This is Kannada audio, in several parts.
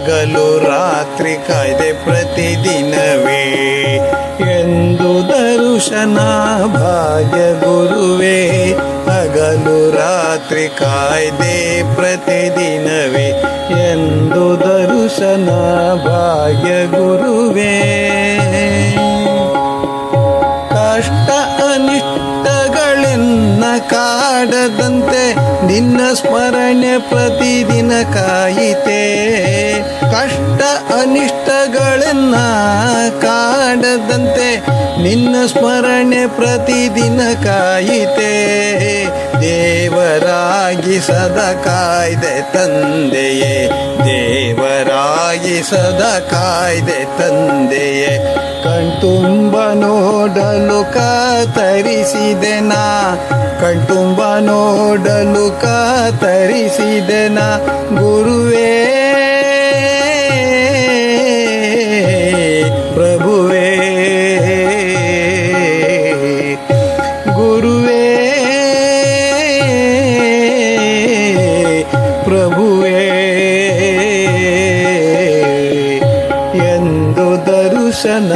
ಹಗಲು ರಾತ್ರಿ ಕಾಯ್ದೆ ಪ್ರತಿದಿನವೇ. ಎಂದು ದರುಶನ ಭಾಗ್ಯ ಗುರುವೇ, ಹಗಲು ರಾತ್ರಿ ಕಾಯ್ದೆ ಪ್ರತಿದಿನವೇ. ಎಂದು ದರುಶನ ಭಾಗ್ಯ ಗುರುವೇ. ಕಷ್ಟ ಅನಿಷ್ಟ ಅನಿಷ್ಟಗಳೆನ್ನ ಕಾಡದಂತೆ ನಿನ್ನ ಸ್ಮರಣೆ ಪ್ರತಿದಿನ ಕಾಯಿತೆ. ಕಷ್ಟ ಅನಿಷ್ಟಗಳೆನ್ನ ಕಾಡದಂತೆ ನಿನ್ನ ಸ್ಮರಣೆ ಪ್ರತಿದಿನ ಕಾಯಿತೆ. ದೇವರಾಗಿ ಸದ ಕಾಯ್ದೆ ತಂದೆಯೇ ಸದಾ ಕಾಯ್ದೆ ತಂದೆಯೇ. ಕಣ್ತುಂಬ ನೋಡಲು ಕಾತರಿಸಿದೆ ನಾ ಕಣ್ತುಂಬ ನೋಡಲು ಕಾತರಿಸಿದೆ ನಾ ಗುರುವೇ ದರುಶನ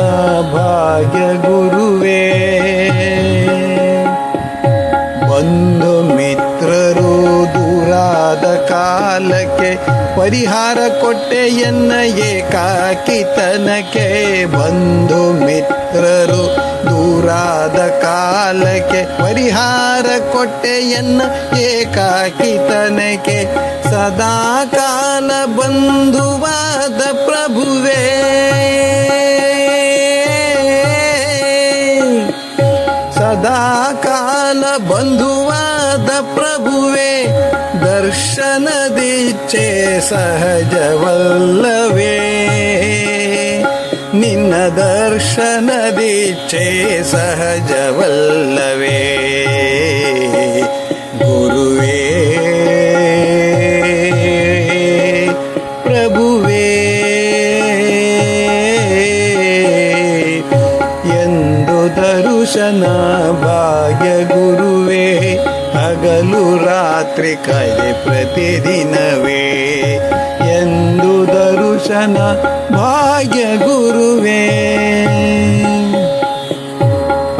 ಭಾಗ್ಯ ಗುರುವೇ. ಬಂಧು ಮಿತ್ರರು ದೂರಾದ ಕಾಲಕ್ಕೆ ಪರಿಹಾರ ಕೊಟ್ಟೆ ಎನ್ನ ಏಕಾಕಿತನಕ್ಕೆ. ಬಂಧು ಮಿತ್ರರು ದೂರಾದ ಕಾಲಕ್ಕೆ ಪರಿಹಾರ ಕೊಟ್ಟೆ ಎನ್ನ ಏಕಾಕಿತನಕ್ಕೆ. ಸದಾ ಕಾಲ ಬಂಧುವಾದ ಪ್ರಭುವೇ. ಬಂಧುವಾದ ಪ್ರಭುವೆ ದರ್ಶನದಿಚ್ಛೆ ಸಹಜವಲ್ಲವೇ. ನಿನ್ನ ದರ್ಶನದಿಚ್ಛೆ ಸಹಜವಲ್ಲವೇ. ದರುಶನ ಭಾಗ್ಯ ಗುರುವೇ, ಹಗಲು ರಾತ್ರಿ ಕಾಯ್ದೆ ಪ್ರತಿದಿನವೇ. ಎಂದು ದರುಶನ ಭಾಗ್ಯ ಗುರುವೇ.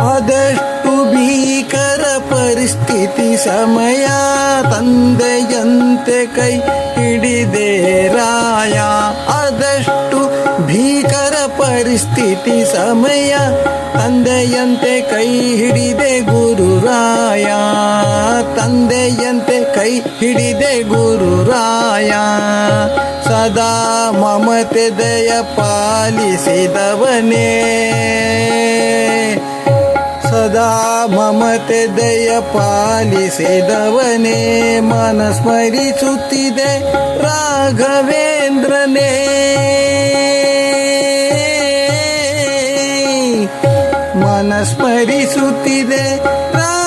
ಆದಷ್ಟು ಭೀಕರ ಪರಿಸ್ಥಿತಿ ಸಮಯ ತಂದೆಯಂತೆ ಕೈ ಹಿಡಿದೆ ರಾಯ. ಆದಷ್ಟು ಭೀಕರ ಪರಿಸ್ಥಿತಿ ಸಮಯ ತಂದೆಯಂತೆ ಕೈ ಹಿಡಿದೆ ಗುರುರಾಯ. ತಂದೆಯಂತೆ ಕೈ ಹಿಡಿದೆ ಗುರುರಾಯ. ಸದಾ ಮಮತೆ ದಯ ಪಾಲಿಸಿದವನೇ. ಸದಾ ಮಮತೆ ದಯ ಪಾಲಿಸಿದವನೇ. ಮನಸ್ಮರಿಸುತ್ತಿದೆ ರಾಘವೇಂದ್ರನೇ. ಮನಸ್ಮರಿಸುತ್ತಿದೆ. ರಾಘವೇಂದ್ರನೇ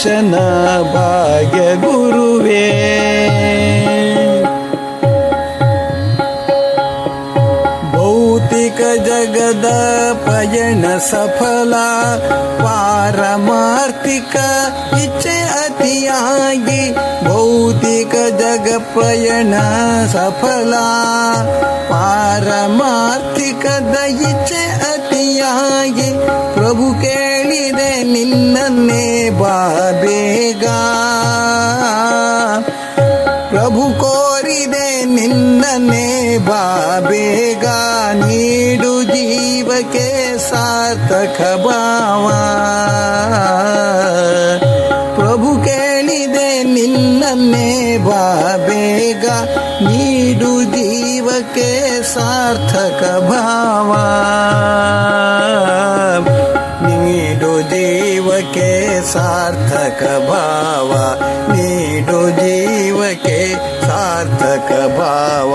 ದರುಶನ ಭಾಗ್ಯ ಗುರುವೇ. ಭೌತಿಕ ಜಗದ ಪಯಣ ಸಫಲ, ಪಾರಮಾರ್ಥಿಕ ಇಚ್ಛೆ ಅತಿಯಾಗಿ ಭೌತಿಕ ಜಗ ಪಯಣ ಸಫಲ, ಪಾರಮಾರ್ಥಿಕದ ಇಚ್ಛೆ ಅತಿಯಾಗಿ ಪ್ರಭು ಕೇಳಿದೆ ನಿನ್ನನ್ನೇ ಬಾ ಬೇಗ. ಪ್ರಭು ಕೋರಿದೆ ನಿನ್ನನ್ನೇ ಬೇಗ. ನೀಡು ಜೀವಕ್ಕೆ ಸಾರ್ಥಕ ಬಾವ ಪ್ರಭು ಕೇಳಿದೆ ನಿನ್ನನ್ನೇ ಬೇಗ. ನೀಡು ಜೀವಕ್ಕೆ ಸಾರ್ಥಕ ಭಾವ. ಸಾರ್ಥಕ ಭಾವ ನೀಡು ಜೀವಕ್ಕೆ ಸಾರ್ಥಕ ಭಾವ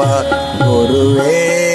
ಗುರುವೇ.